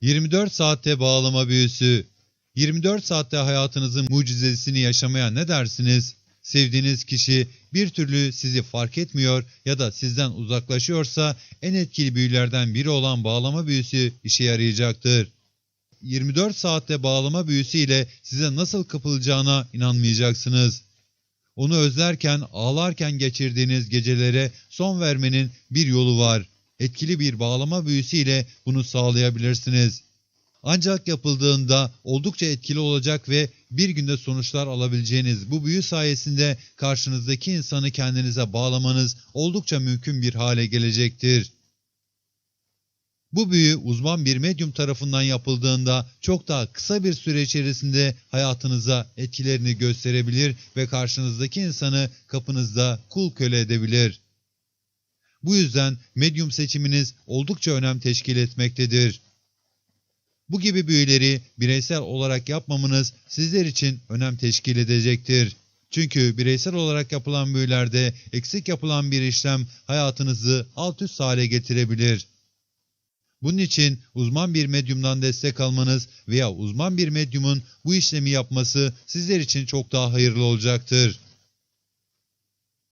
24 saatte bağlama büyüsü. 24 saatte hayatınızın mucizesini yaşamaya ne dersiniz? Sevdiğiniz kişi bir türlü sizi fark etmiyor ya da sizden uzaklaşıyorsa en etkili büyülerden biri olan bağlama büyüsü işe yarayacaktır. 24 saatte bağlama büyüsü ile size nasıl kapılacağına inanmayacaksınız. Onu özlerken, ağlarken geçirdiğiniz gecelere son vermenin bir yolu var. Etkili bir bağlama büyüsü ile bunu sağlayabilirsiniz. Ancak yapıldığında oldukça etkili olacak ve bir günde sonuçlar alabileceğiniz bu büyü sayesinde karşınızdaki insanı kendinize bağlamanız oldukça mümkün bir hale gelecektir. Bu büyü uzman bir medyum tarafından yapıldığında çok daha kısa bir süre içerisinde hayatınıza etkilerini gösterebilir ve karşınızdaki insanı kapınızda kul köle edebilir. Bu yüzden medyum seçiminiz oldukça önem teşkil etmektedir. Bu gibi büyüleri bireysel olarak yapmamanız sizler için önem teşkil edecektir. Çünkü bireysel olarak yapılan büyülerde eksik yapılan bir işlem hayatınızı alt üst hale getirebilir. Bunun için uzman bir medyumdan destek almanız veya uzman bir medyumun bu işlemi yapması sizler için çok daha hayırlı olacaktır.